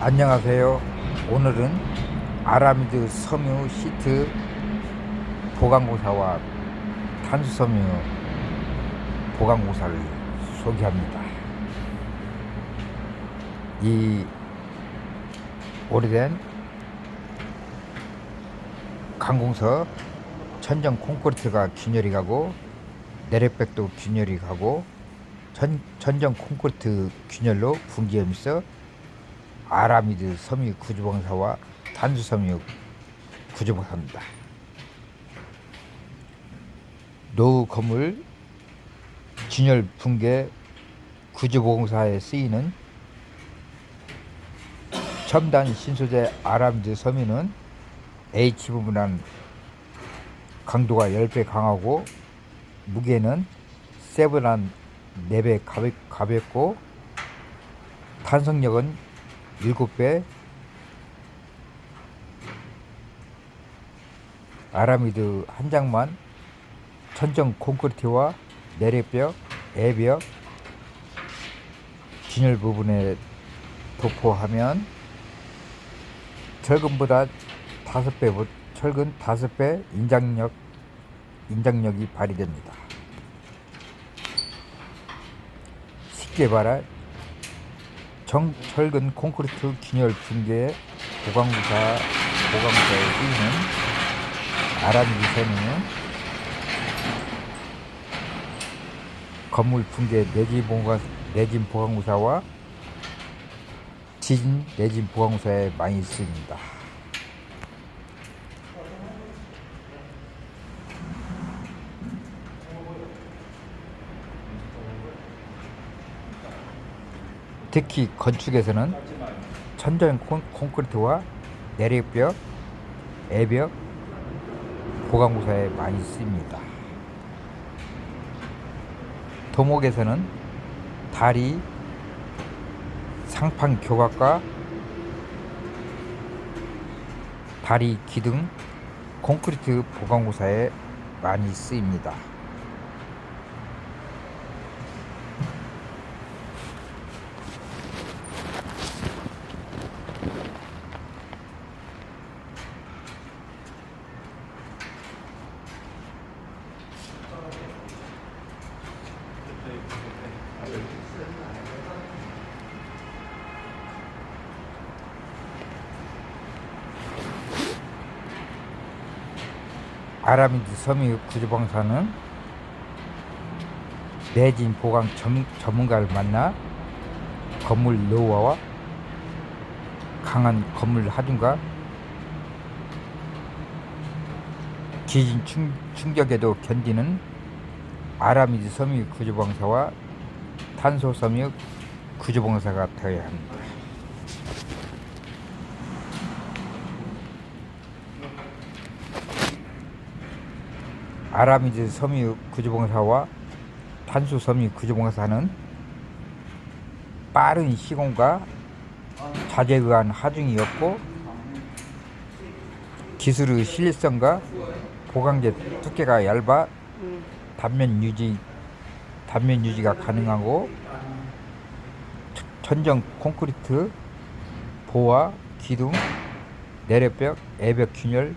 안녕하세요. 오늘은 아라미드 섬유 시트 보강공사와 탄수 섬유 보강공사를 소개합니다. 이 오래된 강공서 천정 콘크리트가 균열이 가고 내력백도 균열이 가고 전, 전정 콘크리트 균열로 있어 아라미드 섬유 구조봉사와 단수 섬유 구조봉사입니다. 노후 건물 진열 붕괴 구조봉사에 쓰이는 첨단 신소재 아라미드 섬유는 H 부분한 강도가 10배 강하고 무게는 세븐한 4배 가볍, 가볍고 탄성력은 7배 아라미드 한 장만 천정 콘크리트와 내래벽, 애벽, 진열 부분에 도포하면 철근보다 5배, 철근 5배 인장력, 인장력이 발휘됩니다. 쉽게 말해 정, 철근 콘크리트 균열 붕괴 보강부사 보강부사에 쓰이는 아라미드 섬유는 건물 붕괴 내진 보강 내진 보강부사와 지진 내진 보강부사에 많이 쓰입니다. 특히 건축에서는 천정 콘- 콘크리트와 내력벽, 애벽, 보강부사에 많이 쓰입니다. 도목에서는 다리, 상판 교각과 다리 기둥, 콘크리트 보강부사에 많이 쓰입니다. 아라미드 섬유 구조방사는 내진 보강 전, 전문가를 만나 건물 노후화와 강한 건물 하중과 지진 충, 충격에도 견디는 아라미드 섬유 구조방사와 탄소 섬유 구조방사가 되어야 합니다. 아라미드 섬유 구조봉사와 탄수 섬유 구조봉사는 빠른 시공과 자재에 의한 하중이었고 기술의 신뢰성과 보강제 두께가 얇아 단면 유지 단면 유지가 가능하고 천정 콘크리트 보와 기둥 내력벽 애벽 균열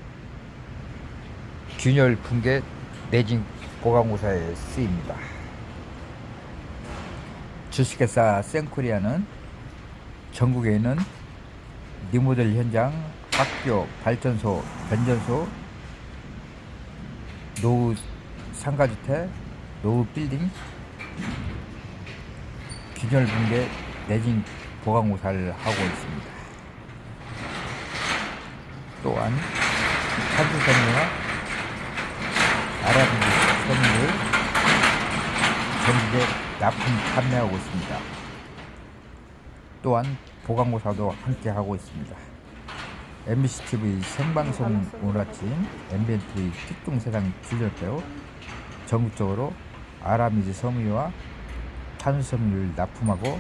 균열 붕괴 내진 보강무사에 쓰입니다. 주식회사 센코리아는 전국에 있는 리모델 현장, 학교, 발전소, 변전소, 노후 상가주택, 노후 빌딩, 균열 붕괴 내진 보강무사를 하고 있습니다. 또한 산수선과 아라비아 선물 전국에 납품 판매하고 있습니다. 또한 보강고사도 함께 하고 있습니다. MBC TV 생방송 오늘 아침 MBN 특종 세상 진료대로 전국적으로 아라미드 섬유와 탄수섬유를 납품하고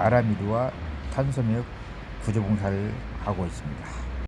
아라미드와 탄수섬유 구조봉사를 하고 있습니다.